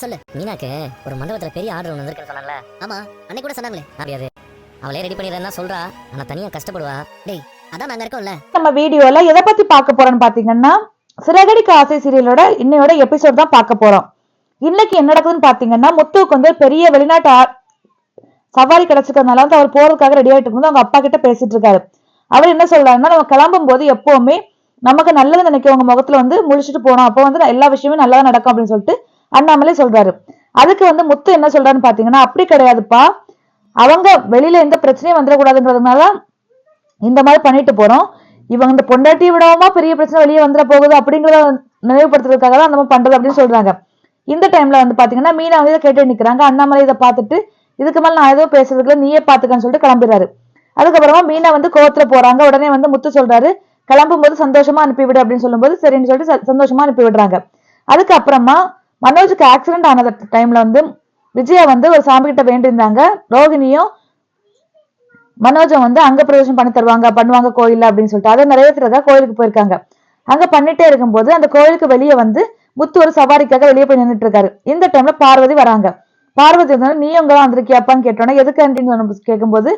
சொல்லு. மீனாக்கு ஒரு மண்டபத்துல பெரிய ஆர்டர் ஒன்று வந்திருக்குன்னு சொன்னாங்களே ஆமா. அன்னைக்கு கூட சொன்னாங்களே. அப்படியாது அவளே ரெடி பண்ணிடுறேன்னா சொல்றா. ஆனா தனியா கஷ்டப்படுவா. டேய் அதான் நாங்க இருக்கோம்ல. நம்ம வீடியோல எதை பத்தி பார்க்க போறோம்னு பாத்தீங்கன்னா சிறகடிக்க ஆசை சீரியலோட இன்னையோட எபிசோட் தான் பார்க்க போறோம். இன்னைக்கு என்ன நடக்குதுன்னு பாத்தீங்கன்னா முத்துவுக்கு வந்து பெரிய வெளிநாட்டு சவாரி கிடைச்சிக்கிறதுனால வந்து அவர் போறதுக்காக ரெடி ஆயிட்டு இருக்கும்போது அவங்க அப்பா கிட்ட பேசிட்டு இருக்காரு. அவர் என்ன சொல்றாருன்னா நம்ம கிளம்பும் போது எப்பவுமே நமக்கு நல்லது நினைக்கிறவங்க முகத்துல வந்து முழிச்சிட்டு போனோம் அப்போ வந்து எல்லா விஷயமும் நல்லதா நடக்கும் அப்படின்னு சொல்லிட்டு அண்ணாமலை சொல்றாரு. அதுக்கு வந்து முத்து என்ன சொல்றாருன்னு பாத்தீங்கன்னா அப்படி கிடையாதுப்பா. அவங்க வெளியில எந்த பிரச்சனையும் வந்துடக்கூடாதுங்கிறதுனால இந்த மாதிரி பண்ணிட்டு போறோம். இவங்க இந்த பொண்டாட்டி விடாம பெரிய பிரச்சனை வெளியே வந்துட போகுது அப்படிங்கிறத நினைவுபடுத்துறதுக்காக தான் அந்த மாதிரி பண்றது அப்படின்னு சொல்றாங்க. இந்த டைம்ல வந்து பாத்தீங்கன்னா மீனா வந்து இதை கேட்டு நிக்கிறாங்க. அண்ணாமலை இதை பார்த்துட்டு இதுக்கு மேல நான் எதுவும் பேசுறதுக்குள்ள நீயே பாத்துக்கன்னு சொல்லிட்டு கிளம்புறாரு அதுக்கப்புறமா மீனா வந்து கோவத்துல போறாங்க. உடனே வந்து முத்து சொல்றாரு கிளம்பும்போது சந்தோஷமா அனுப்பிவிடு அப்படின்னு சொல்லும்போது சரின்னு சொல்லிட்டு சந்தோஷமா அனுப்பி விடுறாங்க அதுக்கப்புறமா மனோஜுக்கு ஆக்சிடென்ட் ஆன டைம்ல வந்து விஜயா வந்து ஒரு சாமி கிட்ட வேண்டியிருந்தாங்க. ரோகிணியும் மனோஜம் வந்து அங்க பிரவேசம் பண்ணி தருவாங்க பண்ணுவாங்க கோயில்ல அப்படின்னு சொல்லிட்டு. அதை நிறைவேற்றுறதா கோயிலுக்கு போயிருக்காங்க. அங்க பண்ணிட்டே இருக்கும்போது அந்த கோயிலுக்கு வெளியே வந்து முத்து ஒரு சவாரிக்காக வெளியே போய் நின்றுட்டு இருக்காரு. இந்த டைம்ல பார்வதி வராங்க. பார்வதி வந்து நீ உங்க வந்திருக்கியாப்பான்னு கேட்டோன்னே எதுக்கு அப்படின்னு கேட்கும்போது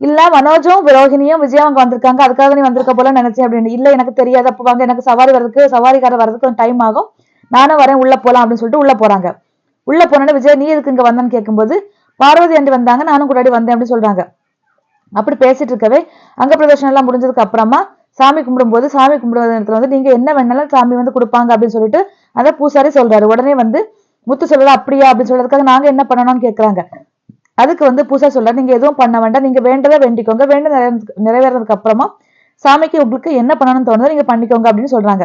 இல்ல மனோஜும் ரோஹிணியும் விஜயா அங்க வந்திருக்காங்க. அதுக்காக நீ வந்திருக்க போல நினைச்சேன் அப்படின்னு. இல்ல எனக்கு தெரியாது. அப்போ வாங்க எனக்கு சவாரி வர்றதுக்கு சவாரிக்கார வர்றதுக்கு கொஞ்சம் டைம் ஆகும். நானும் வரேன் உள்ள போலாம் அப்படின்னு சொல்லிட்டு உள்ள போறாங்க. உள்ள போனோடனே விஜய் நீ எதுக்கு இங்க வந்தேன்னு கேட்கும்போது பார்வதி ஆண்டி வந்தாங்க நானும் கூடாடி வந்தேன் அப்படின்னு சொல்றாங்க. அப்படி பேசிட்டு இருக்கவே அங்க பிரதர்ஷனம் எல்லாம் முடிஞ்சதுக்கு அப்புறமா சாமி கும்பிடும்போது சாமி கும்பிடுற இடத்துல வந்து நீங்க என்ன வேணாலும் சாமி வந்து கொடுப்பாங்க அப்படின்னு சொல்லிட்டு அதை பூசாரி சொல்றாரு. உடனே வந்து முத்து சொல்லல அப்படியா அப்படின்னு சொல்றதுக்காக நாங்க என்ன பண்ணணும்னு கேட்கறாங்க அதுக்கு வந்து பூசா சொல்றாரு நீங்க எதுவும் பண்ண வேண்டாம் நீங்க வேண்டதை வேண்டிக்கோங்க வேண்ட நிறைய நிறைவேறதுக்கு அப்புறமா சாமிக்கு உங்களுக்கு என்ன பண்ணணும்னு தோணுதோ நீங்க பண்ணிக்கோங்க அப்படின்னு சொல்றாங்க.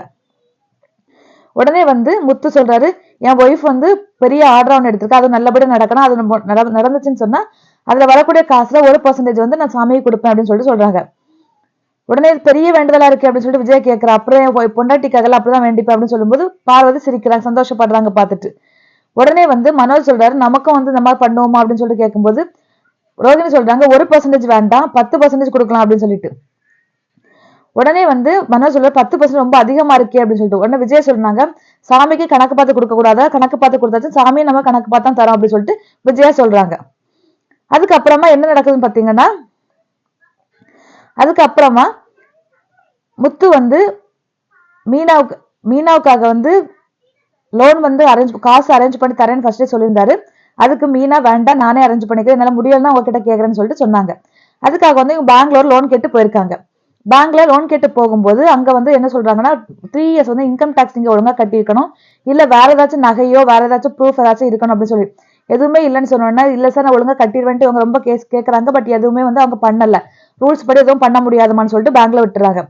உடனே வந்து முத்து சொல்றாரு என் ஒய்ஃப் வந்து பெரிய ஆர்டர் ஒன்று எடுத்திருக்கா அது நல்லபடியாக நடக்கணும் அது நடந்துச்சுன்னு சொன்னா அதுல வரக்கூடிய காசுல ஒரு பர்சன்டேஜ் வந்து நான் சாமியை கொடுப்பேன் அப்படின்னு சொல்லிட்டு சொல்றாங்க. உடனே பெரிய வேண்டுதலா இருக்கு அப்படின்னு சொல்லிட்டு விஜய் கேட்கிறா அப்புறம் என் பொ- அப்படிதான் வேண்டிப்பேன் அப்படின்னு சொல்லும்போது பார்வதி சிரிக்கிறாங்க சந்தோஷப்படுறாங்க பார்த்துட்டு. உடனே வந்து மனோஜ் சொல்றாரு நமக்கும் வந்து இந்த மாதிரி பண்ணுவோமா? அப்படின்னு சொல்லிட்டு கேட்கும்போது ரோகிணி சொல்றாங்க ஒரு பர்சன்டேஜ் வேண்டாம் பத்து பர்சன்டேஜ் கொடுக்கலாம் அப்படின்னு சொல்லிட்டு. உடனே வந்து மனோஜ் சொல்ற பத்து பர்சன்ட் ரொம்ப அதிகமா இருக்கே அப்படின்னு சொல்லிட்டு. உடனே விஜய் சொல்றாங்க சாமிக்கு கணக்கு பார்த்து கொடுக்க கூடாதா? கணக்கு பார்த்து கொடுத்தாச்சும் சாமியை நம்ம கணக்கு பார்த்து தான் தரோம் அப்படின்னு சொல்லிட்டு விஜயா சொல்றாங்க. அதுக்கப்புறமா என்ன நடக்குதுன்னு பாத்தீங்கன்னா அதுக்கப்புறமா முத்து வந்து மீனாவுக்கு மீனாவுக்காக வந்து லோன் வந்து அரேஞ்ச் காசு அரேஞ்ச் பண்ணி தரேன்னு ஃபர்ஸ்டே சொல்லியிருந்தாரு. அதுக்கு மீனா வேண்டாம் நானே அரேஞ்ச் பண்ணிக்கிறேன். என்னால் முடியலன்னா உங்ககிட்ட கேட்குறேன்னு சொல்லிட்டு சொன்னாங்க. அதுக்காக வந்து இவங்க பெங்களூர் லோன் கேட்டு போயிருக்காங்க. பேங்க்ல லோன் கேட்டு போகும்போது அங்க வந்து என்ன சொல்றாங்கன்னா த்ரீ இயர்ஸ் வந்து இன்கம் டேக்ஸ் நீங்க ஒழுங்கா கட்டியிருக்கணும். இல்ல வேற ஏதாச்சும் நகையோ வேற ஏதாச்சும் ப்ரூஃப் ஏதாச்சும் இருக்கணும் அப்படின்னு சொல்லி. எதுவுமே இல்லைன்னு சொன்னோன்னா இல்ல சார் நான் ஒழுங்கா கட்டிடுவேன்ட்டு அவங்க ரொம்ப கேஸ் கேட்கறாங்க பட் எதுவுமே வந்து அவங்க பண்ணல. ரூல்ஸ் படி எதுவும் பண்ண முடியாதுமான்னு சொல்லிட்டு பேங்க்ல விட்டுறாங்க.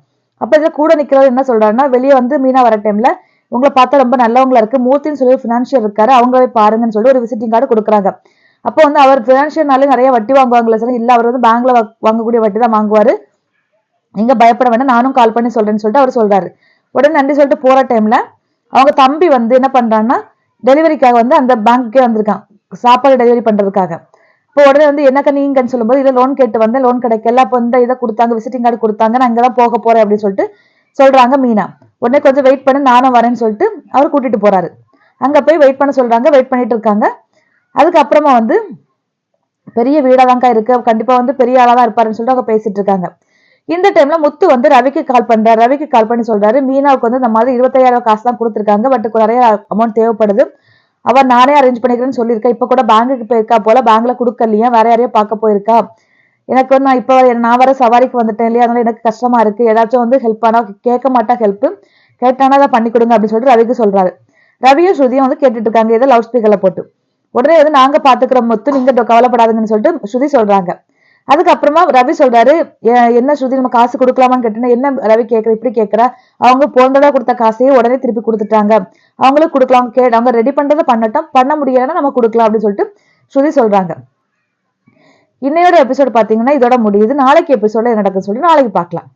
அப்ப இதுல கூட நிக்கிறவர் என்ன சொல்றாருன்னா வெளியே வந்து மீனா வர டைம்ல உங்களை பார்த்தா ரொம்ப நல்லவங்களா இருக்கு. மூர்த்தின்னு சொல்லி ஃபினான்ஷியல் இருக்காரு. அவங்களே பாருங்கன்னு சொல்லி ஒரு விசிட்டிங் கார்டு கொடுக்குறாங்க. அப்போ வந்து அவர் ஃபினான்ஷியல்னாலே நிறைய வட்டி வாங்குவாங்களா சார் இல்ல அவர் வந்து பேங்க்ல வாங்கக்கூடிய வட்டி தான் வாங்குவாரு. நீங்க பயப்பட வேண்டாம் நானும் கால் பண்ணி சொல்றேன்னு சொல்லிட்டு அவர் சொல்றாரு. உடனே நன்றி சொல்லிட்டு போற டைம்ல அவங்க தம்பி வந்து என்ன பண்றான்னா டெலிவரிக்காக வந்து அந்த பேங்க்கே வந்திருக்கான். சாப்பாடு டெலிவரி பண்றதுக்காக. இப்போ உடனே வந்து என்னக்கா நீங்கன்னு சொல்லும்போது இதை லோன் கேட்டு வந்தேன் லோன் கிடைக்கல. அப்போ இந்த இதை கொடுத்தாங்க விசிட்டிங் கார்டு கொடுத்தாங்க. நான் இங்கே தான் போக போறேன் அப்படின்னு சொல்லிட்டு சொல்றாங்க மீனா. உடனே கொஞ்சம் வெயிட் பண்ணி நானும் வரேன்னு சொல்லிட்டு அவர் கூட்டிட்டு போறாரு. அங்கே போய் வெயிட் பண்ண சொல்றாங்க வெயிட் பண்ணிட்டு இருக்காங்க. அதுக்கப்புறமா வந்து பெரிய வீடாதான்க்கா இருக்கு. கண்டிப்பா வந்து பெரிய ஆளாக தான் இருப்பாருன்னு சொல்லிட்டு அவங்க பேசிட்டு இருக்காங்க. இந்த டைம்ல முத்து வந்து ரவிக்கு கால் பண்றாரு. ரவிக்கு கால் பண்ணி சொல்றாரு மீனாவுக்கு வந்து இந்த மாதிரி இருபத்தையாயிரம் காசு தான் கொடுத்துருக்காங்க. பட் நிறைய அமௌண்ட் தேவைப்படுது. அவ நானே அரேஞ்ச் பண்ணிக்கிறேன்னு சொல்லியிருக்கேன் இப்ப கூட பேங்குக்கு போயிருக்கா போல பேங்க்ல கொடுக்கலையா வேற யாரையும் பார்க்க போயிருக்கா. எனக்கு வந்து நான் இப்போ நான் வர சவாரிக்கு வந்துட்டேன் இல்லையா? அதனால எனக்கு கஷ்டமா இருக்கு. ஏதாச்சும் வந்து ஹெல்ப் ஆனா கேட்க மாட்டா ஹெல்ப் கேட்டானா அதை பண்ணி கொடுங்க அப்படின்னு சொல்லிட்டு ரவிக்கு சொல்றாரு. ரவியும் ஸ்ருதியும் வந்து கேட்டுட்டு இருக்காங்க. இதை லவுட் ஸ்பீக்கர்ல போட்டு. உடனே வந்து நாங்க பாத்துக்கிறோம் மொத்தம் நீங்க கவலைப்படாதுங்கன்னு சொல்லிட்டு ஸ்ருதி சொல்றாங்க. அதுக்கப்புறமா ரவி சொல்றாரு என்ன ஸ்ருதி நம்ம காசு கொடுக்கலாமான்னு கேட்டேன்னா என்ன ரவி கேட்கற இப்படி கேட்கறா அவங்க போனதா கொடுத்த காசையே உடனே திருப்பி கொடுத்துட்டாங்க. அவங்களுக்கு கொடுக்கலாம் கே அவங்க ரெடி பண்றதை பண்ணட்டும். பண்ண முடியலன்னா நம்ம கொடுக்கலாம் அப்படின்னு சொல்லிட்டு ஸ்ருதி சொல்றாங்க. இன்னையோட எபிசோட் பாத்தீங்கன்னா இதோட முடியுது. நாளைக்கு எபிசோட என்ன நடக்குன்னு சொல்லி நாளைக்கு பார்க்கலாம்